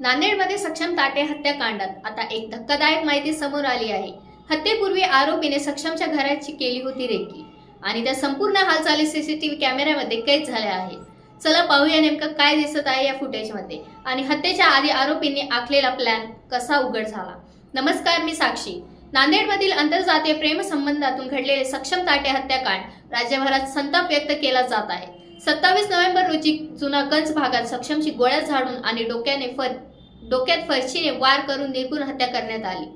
नांदेडमध्ये सक्षम ताटे हत्याकांडात आता एक धक्कादायक माहिती समोर आली आहे. हत्येपूर्वी आरोपीने सक्षमच्या घराची केली होती रेकी आणि त्या संपूर्ण हालचाली सीसीटीव्ही कॅमेऱ्यामध्ये कैद झाल्या आहेत. चला पाहूया नेमकं काय दिसत आहे या फुटेजमध्ये आणि हत्येच्या आधी आरोपींनी आखलेला प्लॅन कसा उघड झाला. नमस्कार मी साक्षी. नांदेडमधील आंतरजातीय प्रेमसंबंधातून घडलेले सक्षम ताटे हत्याकांड राज्यभरात संताप व्यक्त केला जात आहे. सत्तावीस नोव्हेंबर रोजी जुनागंज भागात सक्षमची गोळ्या झाडून आणि डोक्याने फर डोक्यात फरशीने वार करून निर्गुण हत्या करण्यात आली.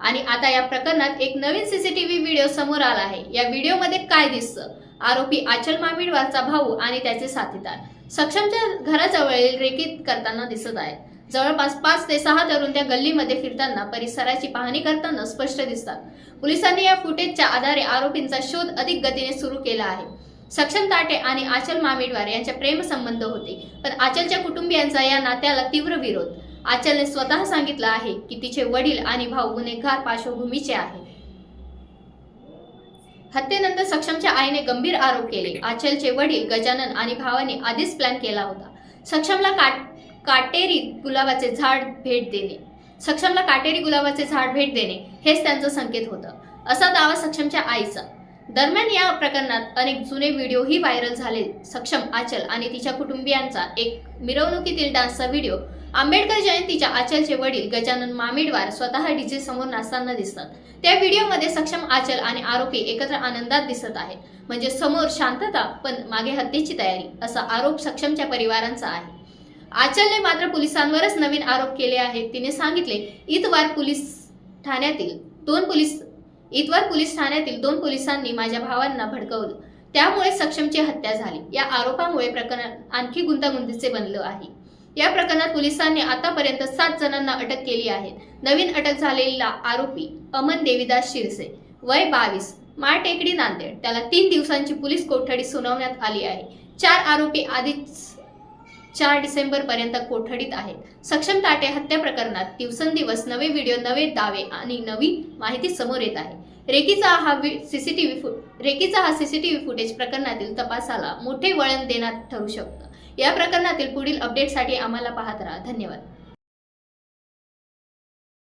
आणि आता या प्रकरणात एक नवीन सीसीटीव्ही व्हिडिओ समोर आला आहे. या व्हिडिओमध्ये काय दिसतं? आरोपी आचल मामिडवारचा भाऊ आणि त्याचे साथीदार. सक्षमच्या घराजवळील रेकीत करताना दिसत आहेत. जवळपास पाच ते सहा तरुण त्या गल्लीमध्ये फिरताना परिसराची पाहणी करताना स्पष्ट दिसतात. पोलिसांनी या फुटेजच्या आधारे आरोपींचा शोध अधिक गतीने सुरू केला आहे. सक्षम ताटे आणि आचल मामेडवार यांचे प्रेमसंबंध होते. पण आचलच्या कुटुंबियांचा या नात्याला तीव्र विरोध. आचलने स्वतः सांगितलं आहे की तिचे वडील आणि भाऊ गुन्हेगार पार्श्वभूमीचे आहे. हत्येनंतर सक्षमच्या आईने गंभीर आरोप केले. आचलचे वडील गजानन आणि भावाने आधीच प्लॅन केला होता. सक्षमला काट काटेरी गुलाबाचे झाड भेट देणे. सक्षमला काटेरी गुलाबाचे झाड भेट देणे हेच त्यांचं संकेत होतं. असा दावा सक्षमच्या आईचा. दरम्यान या प्रकरणात अनेक जुने व्हिडिओही व्हायरल झाले. सक्षम आचल आणि तिच्या कुटुंबियांचा एक मिरवणुकीतील डान्सचा व्हिडिओ. आंबेडकर जयंतीच्या आचलचे वडील गजानन मामिडवार स्वतः डीजे समोर नाचताना दिसतात. त्या व्हिडिओमध्ये सक्षम आचल आणि आरोपी एकत्र आनंदात दिसत आहेत. म्हणजे समोर शांतता पण मागे हत्येची तयारी असा आरोप सक्षमच्या परिवारांचा आहे. आचलने मात्र पोलिसांवरच नवीन आरोप केले आहेत. तिने सांगितले इतवार पोलीस ठाण्यातील दोन पोलीस इतवार पोलीस ठाण्यातील दोन पोलिसांनी माझ्या भावांना भडकवलं. त्यामुळे सक्षमची हत्या झाली. या आरोपामुळे प्रकरण आणखी गुंतागुंतीचे बनलं आहे. या प्रकरणात पोलिसांनी आतापर्यंत सात जणांना अटक केली आहे. नवीन अटक झालेला आरोपी अमन देवीदास शिरसे वय बावीस माळटेकडी नांदेड. त्याला तीन दिवसांची पोलीस कोठडी सुनावण्यात आली आहे. चार आरोपी आधीच चार डिसेंबर पर्यंत कोठडीत आहेत. सक्षम ताटे हत्या प्रकरणात दिवसेंदिवस नवे व्हिडिओ नवे दावे आणि नवी माहिती समोर येत आहे. रेकीचा हा सीसीटीव्ही फुट रेकीचा हा सीसीटीव्ही फुटेज प्रकरणातील तपासाला मोठे वळण देण्यात ठरू शकतं. या प्रकरणातील पुढील अपडेटसाठी आम्हाला पाहत राहा. धन्यवाद.